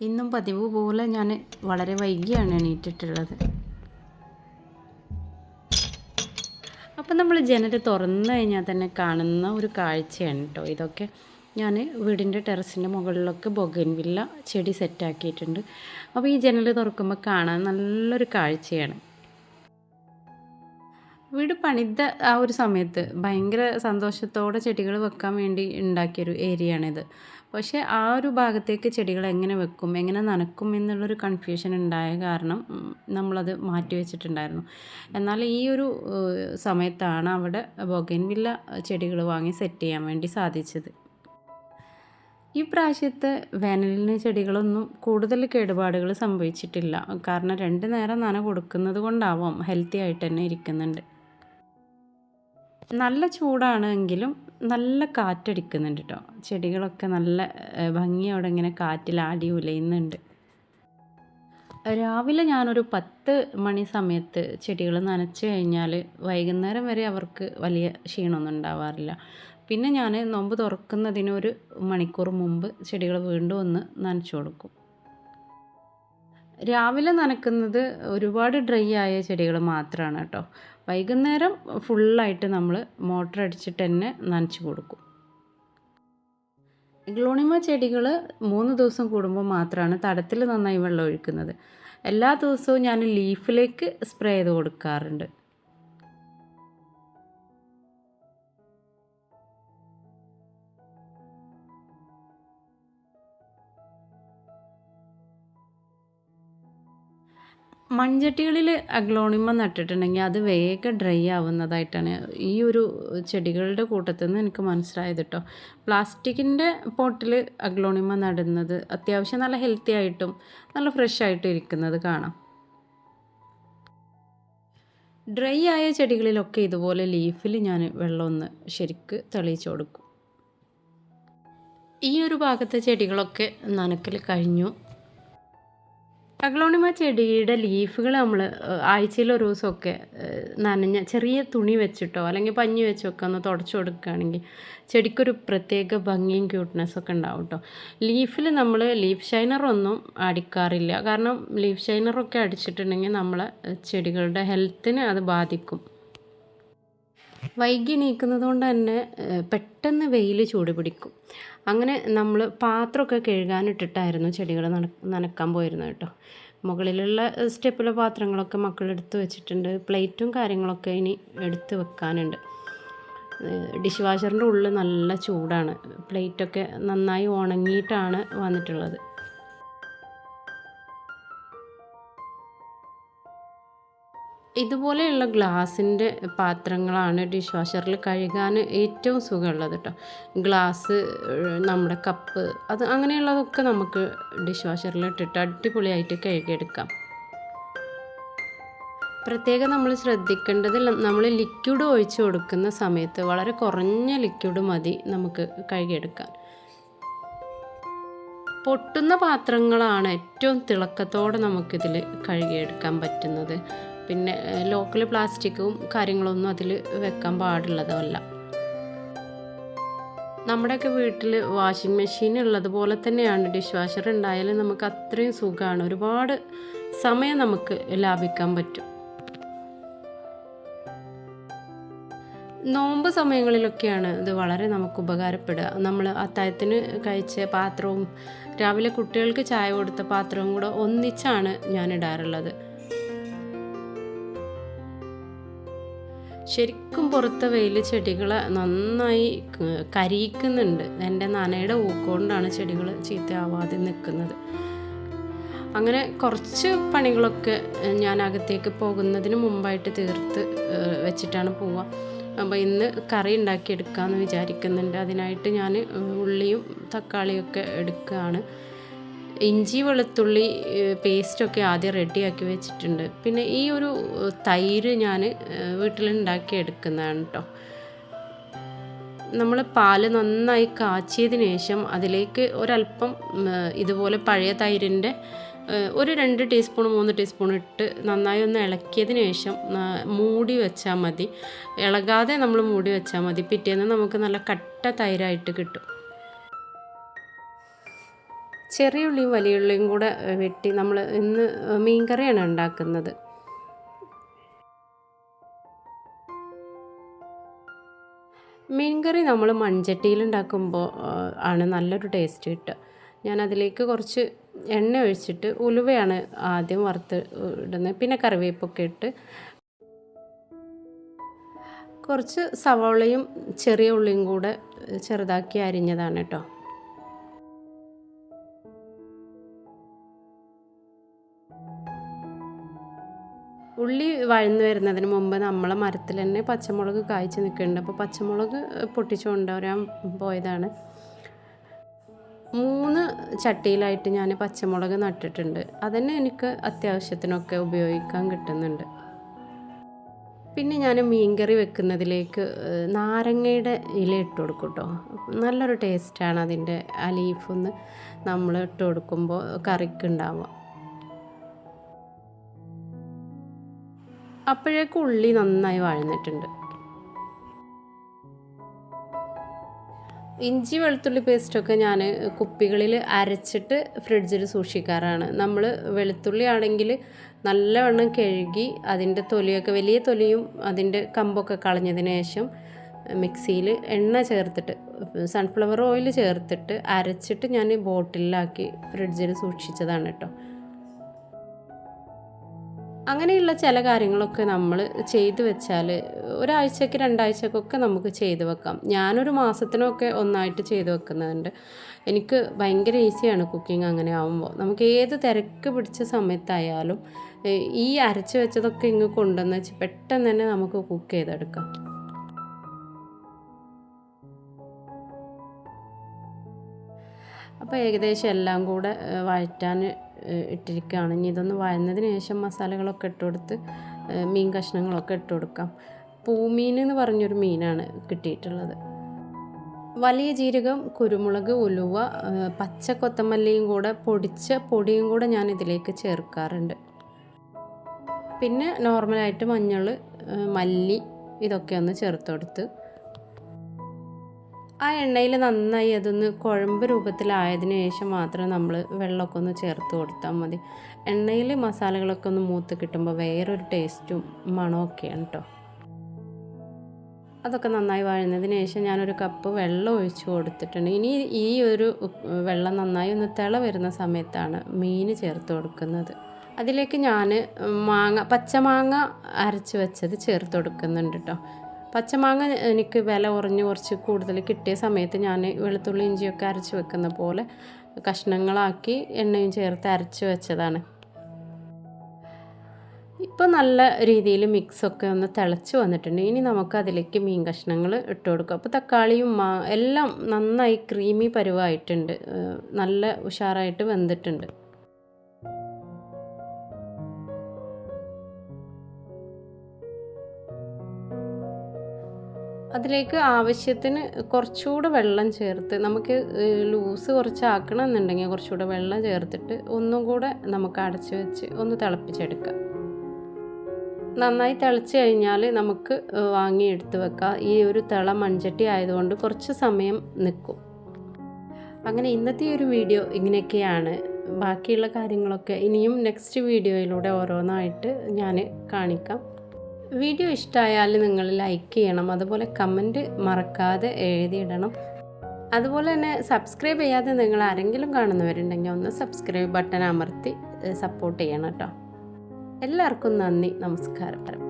ഇന്നും പതിവ് പോലെ ഞാൻ വളരെ വൈകിയാണ് എണീറ്റിട്ടുള്ളത്. അപ്പം നമ്മൾ ജനൽ തുറന്നു കഴിഞ്ഞാൽ തന്നെ കാണുന്ന ഒരു കാഴ്ചയാണ് കേട്ടോ ഇതൊക്കെ ഞാൻ വീടിന്റെ ടെറസിന്റെ മുകളിലൊക്കെ ബൊഗൻവില്ല ചെടി സെറ്റാക്കിയിട്ടുണ്ട് അപ്പോൾ ഈ ജനൽ തുറക്കുമ്പോൾ കാണാൻ നല്ലൊരു കാഴ്ചയാണ്. വീട് പണിത ആ ഒരു സമയത്ത് ഭയങ്കര സന്തോഷത്തോടെ ചെടികൾ വെക്കാൻ വേണ്ടി ഉണ്ടാക്കിയൊരു ഏരിയയാണിത്. പക്ഷേ ആ ഒരു ഭാഗത്തേക്ക് ചെടികൾ എങ്ങനെ വെക്കും എങ്ങനെ നനക്കും എന്നുള്ളൊരു കൺഫ്യൂഷൻ ഉണ്ടായ കാരണം നമ്മളത് മാറ്റി വെച്ചിട്ടുണ്ടായിരുന്നു. എന്നാൽ ഈ ഒരു സമയത്താണ് അവിടെ ബൊഗൻവില്ല ചെടികൾ വാങ്ങി സെറ്റ് ചെയ്യാൻ വേണ്ടി സാധിച്ചത്. ഈ പ്രാവശ്യത്തെ വേനലിന് ചെടികളൊന്നും കൂടുതൽ കേടുപാടുകൾ സംഭവിച്ചിട്ടില്ല. കാരണം രണ്ട് നേരം നന കൊടുക്കുന്നത് കൊണ്ടാവാം ഹെൽത്തി ആയിട്ട് തന്നെ ഇരിക്കുന്നുണ്ട്. നല്ല ചൂടാണെങ്കിലും നല്ല കാറ്റടിക്കുന്നുണ്ട് കേട്ടോ ചെടികളൊക്കെ നല്ല ഭംഗിയോടെ ഇങ്ങനെ കാറ്റിൽ ആടി ഉലയുന്നുണ്ട്. രാവിലെ ഞാനൊരു പത്ത് മണി സമയത്ത് ചെടികൾ നനച്ച് കഴിഞ്ഞാൽ വൈകുന്നേരം വരെ അവർക്ക് വലിയ ക്ഷീണമൊന്നും ഉണ്ടാവാറില്ല. പിന്നെ ഞാൻ നോമ്പ് തുറക്കുന്നതിന് ഒരു മണിക്കൂർ മുമ്പ് ചെടികൾ വീണ്ടും ഒന്ന് നനച്ചു കൊടുക്കും. രാവിലെ നനക്കുന്നത് ഒരുപാട് ഡ്രൈ ആയ ചെടികൾ മാത്രമാണ് കേട്ടോ വൈകുന്നേരം ഫുള്ളായിട്ട് നമ്മൾ മോട്ടർ അടിച്ചിട്ട് തന്നെ നനച്ച് കൊടുക്കും. ഗ്ലോണിമ ചെടികൾ മൂന്ന് ദിവസം കൂടുമ്പോൾ മാത്രമാണ് തടത്തിൽ നന്നായി വെള്ളം ഒഴിക്കുന്നത്. എല്ലാ ദിവസവും ഞാൻ ലീഫിലേക്ക് സ്പ്രേ ചെയ്ത് കൊടുക്കാറുണ്ട്. മൺചട്ടികളിൽ അഗ്ലോണിമ നട്ടിട്ടുണ്ടെങ്കിൽ അത് വേഗം ഡ്രൈ ആവുന്നതായിട്ടാണ് ഈ ഒരു ചെടികളുടെ കൂട്ടത്തിൽ നിന്ന് എനിക്ക് മനസ്സിലായത് കേട്ടോ പ്ലാസ്റ്റിക്കിന്റെ പോട്ടിൽ അഗ്ലോണിമ നടുന്നത് അത്യാവശ്യം നല്ല ഹെൽത്തി ആയിട്ടും നല്ല ഫ്രഷ് ആയിട്ടും ഇരിക്കുന്നത് കാണാം. ഡ്രൈ ആയ ചെടികളിലൊക്കെ ഇതുപോലെ ലീഫിൽ ഞാൻ വെള്ളം ഒന്ന് ശരിക്ക് തെളിയിച്ചു കൊടുക്കും. ഈ ഒരു ഭാഗത്തെ ചെടികളൊക്കെ നനക്കൽ കഴിഞ്ഞു. അഗ്ലോണിമ ചെടിയുടെ ലീഫുകൾ നമ്മൾ ആഴ്ചയിൽ ഒരു ദിവസമൊക്കെ നനഞ്ഞ ചെറിയ തുണി വെച്ചിട്ടോ അല്ലെങ്കിൽ പഞ്ഞി വെച്ചൊക്കെ ഒന്ന് തുടച്ചു കൊടുക്കുകയാണെങ്കിൽ ചെടിക്കൊരു പ്രത്യേക ഭംഗിയും ക്യൂട്ട്നെസ് ഒക്കെ ഉണ്ടാവും കേട്ടോ ലീഫിൽ നമ്മൾ ലീഫ് ഷൈനറൊന്നും അടിക്കാറില്ല. കാരണം ലീഫ് ഷൈനറൊക്കെ അടിച്ചിട്ടുണ്ടെങ്കിൽ നമ്മളെ ചെടികളുടെ ഹെൽത്തിനെ അത് ബാധിക്കും. വൈകി നീക്കുന്നത് കൊണ്ട് തന്നെ പെട്ടെന്ന് വെയിൽ ചൂട് പിടിക്കും. അങ്ങനെ നമ്മൾ പാത്രമൊക്കെ കഴുകാനിട്ടിട്ടായിരുന്നു ചെടികൾ നന നനക്കാൻ പോയിരുന്നത് കേട്ടോ. മുകളിലുള്ള സ്റ്റെപ്പിലെ പാത്രങ്ങളൊക്കെ മക്കൾ എടുത്തു വെച്ചിട്ടുണ്ട്. പ്ലേറ്റും കാര്യങ്ങളൊക്കെ ഇനി എടുത്ത് വെക്കാനുണ്ട്. ഡിഷ് വാഷറിന്റെ ഉള്ളിൽ നല്ല ചൂടാണ്. പ്ലേറ്റൊക്കെ നന്നായി ഉണങ്ങിയിട്ടാണ് വന്നിട്ടുള്ളത്. ഇതുപോലെയുള്ള ഗ്ലാസിന്റെ പാത്രങ്ങളാണ് ഡിഷ് വാഷറിൽ കഴുകാൻ ഏറ്റവും സുഖമുള്ളത് കേട്ടോ. ഗ്ലാസ് നമ്മുടെ കപ്പ് അത് അങ്ങനെയുള്ളതൊക്കെ നമുക്ക് ഡിഷ് വാഷറിൽ ഇട്ടിട്ട് അടിപൊളിയായിട്ട് കഴുകിയെടുക്കാം. പ്രത്യേകം നമ്മൾ ശ്രദ്ധിക്കേണ്ടത് നമ്മൾ ലിക്വിഡ് ഒഴിച്ച് കൊടുക്കുന്ന സമയത്ത് വളരെ കുറഞ്ഞ ലിക്വിഡ് മതി നമുക്ക് കഴുകിയെടുക്കാൻ. പൊട്ടുന്ന പാത്രങ്ങളാണ് ഏറ്റവും തിളക്കത്തോടെ നമുക്കിതിൽ കഴുകിയെടുക്കാൻ പറ്റുന്നത്. പിന്നെ ലോക്കൽ പ്ലാസ്റ്റിക്കും കാര്യങ്ങളൊന്നും അതിൽ വെക്കാൻ പാടുള്ളതല്ല. നമ്മുടെയൊക്കെ വീട്ടിൽ വാഷിംഗ് മെഷീൻ ഉള്ളതുപോലെ തന്നെയാണ്. ഡിഷ് വാഷർ ഉണ്ടായാലും നമുക്ക് അത്രയും സുഖമാണ്. ഒരുപാട് സമയം നമുക്ക് ലാഭിക്കാൻ പറ്റും. നോമ്പ് സമയങ്ങളിലൊക്കെയാണ് ഇത് വളരെ നമുക്ക് ഉപകാരപ്പെടുക. നമ്മൾ അത്തായത്തിന് കഴിച്ച പാത്രവും രാവിലെ കുട്ടികൾക്ക് ചായ കൊടുത്ത പാത്രവും കൂടെ ഒന്നിച്ചാണ് ഞാൻ ഇടാറുള്ളത്. ശരിക്കും പുറത്തെ വെയിൽ ചെടികൾ നന്നായി കരിയിക്കുന്നുണ്ട്. എന്റെ നനയുടെ ഊക്കൊണ്ടാണ് ചെടികൾ ചീത്തയാവാതെ നിൽക്കുന്നത് അങ്ങനെ കുറച്ച് പണികളൊക്കെ ഞാൻ അകത്തേക്ക് പോകുന്നതിന് മുമ്പായിട്ട് തീർത്ത് വെച്ചിട്ടാണ് പോവുക അപ്പോൾ ഇന്ന് കറി ഉണ്ടാക്കിയെടുക്കാമെന്ന് വിചാരിക്കുന്നുണ്ട്. അതിനായിട്ട് ഞാൻ ഉള്ളിയും തക്കാളിയൊക്കെ എടുക്കുകയാണ് ഇഞ്ചി വെളുത്തുള്ളി പേസ്റ്റൊക്കെ ആദ്യം റെഡിയാക്കി വെച്ചിട്ടുണ്ട്. പിന്നെ ഈ ഒരു തൈര് ഞാൻ വീട്ടിലുണ്ടാക്കി എടുക്കുന്നതാണ് കേട്ടോ നമ്മൾ പാൽ നന്നായി കാച്ചിയതിന് ശേഷം അതിലേക്ക് ഒരല്പം ഇതുപോലെ പഴയ തൈരിന്റെ ഒരു രണ്ട് ടീസ്പൂൺ മൂന്ന് ടീസ്പൂൺ ഇട്ട് നന്നായി ഒന്ന് ഇളക്കിയതിന് ശേഷം മൂടി വെച്ചാൽ മതി. ഇളകാതെ നമ്മൾ മൂടി വെച്ചാൽ മതി. പിറ്റേന്ന് നമുക്ക് നല്ല കട്ട തൈരായിട്ട് കിട്ടും. ചെറിയ ഉള്ളിയും വലിയ ഉള്ളിയും കൂടെ വെട്ടി നമ്മൾ ഇന്ന് മീൻകറിയാണ് ഉണ്ടാക്കുന്നത്. മീൻകറി നമ്മൾ മൺചട്ടിയിൽ ഉണ്ടാക്കുമ്പോൾ ആണ് നല്ലൊരു ടേസ്റ്റ് കിട്ടുക. ഞാൻ അതിലേക്ക് കുറച്ച് എണ്ണ ഒഴിച്ചിട്ട് ഉലുവയാണ് ആദ്യം വറുത്ത് ഇടുന്നത്. പിന്നെ കറിവേപ്പൊക്കെ ഇട്ട് കുറച്ച് സവാളയും ചെറിയ ഉള്ളിയും കൂടെ ചെറുതാക്കി അരിഞ്ഞതാണ് കേട്ടോ. ഉള്ളി വഴന്നു വരുന്നതിന് മുമ്പ് നമ്മളെ മരത്തിൽ തന്നെ പച്ചമുളക് കായ്ച്ച് നിൽക്കുന്നുണ്ട്. അപ്പോൾ പച്ചമുളക് പൊട്ടിച്ചു കൊണ്ടുവരാൻ പോയതാണ്. മൂന്ന് ചട്ടിയിലായിട്ട് ഞാൻ പച്ചമുളക് നട്ടിട്ടുണ്ട്. അതന്നെ എനിക്ക് അത്യാവശ്യത്തിനൊക്കെ ഉപയോഗിക്കാൻ കിട്ടുന്നുണ്ട്. പിന്നെ ഞാൻ മീൻകറി വെക്കുന്നതിലേക്ക് നാരങ്ങയുടെ ഇല ഇട്ട് കൊടുക്കും കേട്ടോ. നല്ലൊരു ടേസ്റ്റാണ് അതിന്റെ ആ ലീഫൊന്ന് നമ്മൾ ഇട്ട് കൊടുക്കുമ്പോൾ കറിക്ക് ഉണ്ടാവുക. അപ്പോഴേക്ക് ഉള്ളി നന്നായി വഴന്നിട്ടുണ്ട്. ഇഞ്ചി വെളുത്തുള്ളി പേസ്റ്റൊക്കെ ഞാൻ കുപ്പികളിൽ അരച്ചിട്ട് ഫ്രിഡ്ജിൽ സൂക്ഷിക്കാറാണ്. നമ്മൾ വെളുത്തുള്ളി ആണെങ്കിൽ നല്ലവണ്ണം കഴുകി അതിന്റെ തൊലിയൊക്കെ വലിയ തൊലിയും അതിന്റെ കമ്പൊക്കെ കളഞ്ഞതിന് ശേഷം മിക്സിയിൽ എണ്ണ ചേർത്തിട്ട് സൺഫ്ലവർ ഓയിൽ ചേർത്തിട്ട് അരച്ചിട്ട് ഞാൻ ബോട്ടിലാക്കി ഫ്രിഡ്ജിൽ സൂക്ഷിച്ചതാണ് കേട്ടോ അങ്ങനെയുള്ള ചില കാര്യങ്ങളൊക്കെ നമ്മൾ ചെയ്തു വെച്ചാൽ ഒരാഴ്ചക്ക് രണ്ടാഴ്ചക്കൊക്കെ നമുക്ക് ചെയ്തു വെക്കാം. ഞാനൊരു മാസത്തിനൊക്കെ ഒന്നായിട്ട് ചെയ്തു വെക്കുന്നുണ്ട്. എനിക്ക് ഭയങ്കര ഈസിയാണ് കുക്കിംഗ് അങ്ങനെ ആകുമ്പോൾ നമുക്ക് ഏത് തിരക്ക് പിടിച്ച സമയത്തായാലും ഈ അരച്ച് വെച്ചതൊക്കെ ഇങ്ങ് കൊണ്ടുവന്ന് വെച്ച് പെട്ടെന്ന് തന്നെ നമുക്ക് കുക്ക് ചെയ്തെടുക്കാം. അപ്പോൾ ഏകദേശം എല്ലാം കൂടെ വഴറ്റാൻ ഇട്ടിരിക്കുകയാണ്. ഇനി ഇതൊന്ന് വഴന്നതിന് ശേഷം മസാലകളൊക്കെ ഇട്ട് കൊടുത്ത് മീൻ കഷ്ണങ്ങളൊക്കെ ഇട്ട് കൊടുക്കാം. പൂമീൻ എന്ന് പറഞ്ഞൊരു മീനാണ് കിട്ടിയിട്ടുള്ളത്. വലിയ ജീരകം കുരുമുളക് ഉലുവ പച്ച കൊത്തമല്ലിയും കൂടെ പൊടിച്ച പൊടിയും കൂടെ ഞാൻ ഇതിലേക്ക് ചേർക്കാറുണ്ട്. പിന്നെ നോർമലായിട്ട് മഞ്ഞൾ മല്ലി ഇതൊക്കെ ഒന്ന് ചേർത്ത് കൊടുത്ത് ആ എണ്ണയിൽ നന്നായി അതൊന്ന് കുഴമ്പ് രൂപത്തിലായതിനു ശേഷം മാത്രം നമ്മൾ വെള്ളമൊക്കെ ഒന്ന് ചേർത്ത് കൊടുത്താൽ മതി. എണ്ണയിൽ മസാലകളൊക്കെ ഒന്ന് മൂത്ത് കിട്ടുമ്പോൾ വേറൊരു ടേസ്റ്റും മണമൊക്കെയാണ് കേട്ടോ അതൊക്കെ നന്നായി വഴന്നതിന് ശേഷം ഞാനൊരു കപ്പ് വെള്ളം ഒഴിച്ചു കൊടുത്തിട്ടുണ്ട്. ഇനി ഈ ഒരു വെള്ളം നന്നായി ഒന്ന് തിള വരുന്ന സമയത്താണ് മീൻ ചേർത്ത് കൊടുക്കുന്നത്. അതിലേക്ക് ഞാൻ മാങ്ങ പച്ചമാങ്ങ അരച്ച് വെച്ചത് ചേർത്ത് കൊടുക്കുന്നുണ്ട് കേട്ടോ പച്ചമാങ്ങ എനിക്ക് വില കുറഞ്ഞ് കുറച്ച് കൂടുതൽ കിട്ടിയ സമയത്ത് ഞാൻ വെളുത്തുള്ളി ഇഞ്ചിയൊക്കെ അരച്ച് വെക്കുന്ന പോലെ കഷ്ണങ്ങളാക്കി എണ്ണയും ചേർത്ത് അരച്ച് വെച്ചതാണ്. ഇപ്പോൾ നല്ല രീതിയിൽ മിക്സൊക്കെ ഒന്ന് തിളച്ച് വന്നിട്ടുണ്ട്. ഇനി നമുക്ക് അതിലേക്ക് മീൻ കഷ്ണങ്ങൾ ഇട്ട് കൊടുക്കും. അപ്പോൾ തക്കാളിയും മാ എല്ലാം നന്നായി ക്രീമി പരുവായിട്ടുണ്ട്. നല്ല ഉഷാറായിട്ട് വെന്തിട്ടുണ്ട്. അതിലേക്ക് ആവശ്യത്തിന് കുറച്ചുകൂടെ വെള്ളം ചേർത്ത് നമുക്ക് ലൂസ് കുറച്ചാക്കണം എന്നുണ്ടെങ്കിൽ കുറച്ചുകൂടെ വെള്ളം ചേർത്തിട്ട് ഒന്നും കൂടെ നമുക്ക് അടച്ച് വെച്ച് ഒന്ന് തിളപ്പിച്ചെടുക്കാം. നന്നായി തിളച്ച് കഴിഞ്ഞാൽ നമുക്ക് വാങ്ങി എടുത്ത് വെക്കാം. ഈ ഒരു തിള മൺചട്ടി ആയതുകൊണ്ട് കുറച്ച് സമയം നിൽക്കും അങ്ങനെ ഇന്നത്തെ ഒരു വീഡിയോ ഇങ്ങനെയൊക്കെയാണ്. ബാക്കിയുള്ള കാര്യങ്ങളൊക്കെ ഇനിയും നെക്സ്റ്റ് വീഡിയോയിലൂടെ ഓരോന്നായിട്ട് ഞാൻ കാണിക്കാം. വീഡിയോ ഇഷ്ടമായാൽ നിങ്ങൾ ലൈക്ക് ചെയ്യണം. അതുപോലെ കമന്റ് മറക്കാതെ എഴുതിയിടണം. അതുപോലെ തന്നെ സബ്സ്ക്രൈബ് ചെയ്യാതെ നിങ്ങൾ ആരെങ്കിലും കാണുന്നവരുണ്ടെങ്കിൽ ഒന്ന് സബ്സ്ക്രൈബ് ബട്ടൺ അമർത്തി സപ്പോർട്ട് ചെയ്യണം കേട്ടോ. എല്ലാവർക്കും നന്ദി നമസ്കാരം.